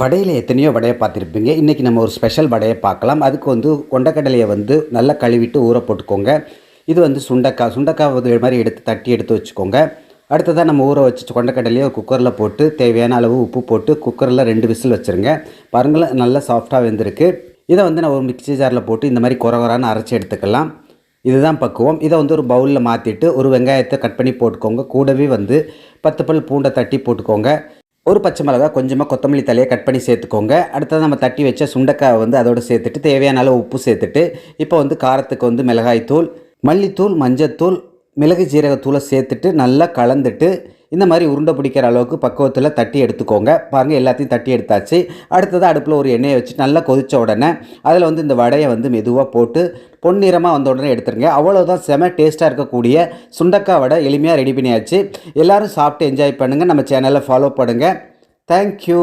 வடையில் எத்தனையோ வடையை பார்த்துருப்பீங்க. இன்றைக்கி நம்ம ஒரு ஸ்பெஷல் வடையை பார்க்கலாம். அதுக்கு வந்து கொண்டக்கடலையை வந்து நல்லா கழுவிட்டு ஊற போட்டுக்கோங்க. இது வந்து சுண்டக்காய். சுண்டக்காய் இது மாதிரி எடுத்து தட்டி எடுத்து வச்சுக்கோங்க. அடுத்ததாக நம்ம ஊற வச்சு கொண்டக்கடலையை குக்கரில் போட்டு தேவையான அளவு உப்பு போட்டு குக்கரில் ரெண்டு விசில் வச்சுருங்க. பாருங்களேன் நல்லா சாஃப்டாக வெந்திருக்கு. இதை வந்து நான் ஒரு மிக்ஸி ஜாரில் போட்டு இந்த மாதிரி குறை குறான்னு அரைச்சி எடுத்துக்கலாம். இதுதான் பக்குவம். இதை வந்து ஒரு பவுலில் மாற்றிட்டு ஒரு வெங்காயத்தை கட் பண்ணி போட்டுக்கோங்க. கூடவே வந்து பத்து பல் பூண்டை தட்டி போட்டுக்கோங்க. ஒரு பச்சை மிளகா கொஞ்சமாக கொத்தமல்லி தலையை கட் பண்ணி சேர்த்துக்கோங்க. அடுத்தது நம்ம தட்டி வச்ச சுண்டைக்காய் வந்து அதோடு சேர்த்துட்டு தேவையான அளவு உப்பு சேர்த்துட்டு இப்போ வந்து காரத்துக்கு வந்து மிளகாய்த்தூள் மல்லித்தூள் மஞ்சத்தூள் மிளகு ஜீரகத்தூளை சேர்த்துட்டு நல்லா கலந்துட்டு இந்த மாதிரி உருண்டை பிடிக்கிற அளவுக்கு பக்குவத்தில் தட்டி எடுத்துக்கோங்க. பாருங்கள் எல்லாத்தையும் தட்டி எடுத்தாச்சு. அடுத்தது அடுப்பில் ஒரு எண்ணெயை வச்சு நல்லா கொதித்த உடனே அதில் வந்து இந்த வடையை வந்து மெதுவாக போட்டு பொன்னிறமாக வந்த உடனே எடுத்துருங்க. அவ்வளோதான் செம டேஸ்ட்டாக இருக்கக்கூடிய சுண்டக்காய் வடை எளிமையாக ரெடி பண்ணியாச்சு. எல்லோரும் சாப்பிட்டு என்ஜாய் பண்ணுங்கள் நம்ம சேனலை ஃபாலோ பண்ணுங்கள் தேங்க்யூ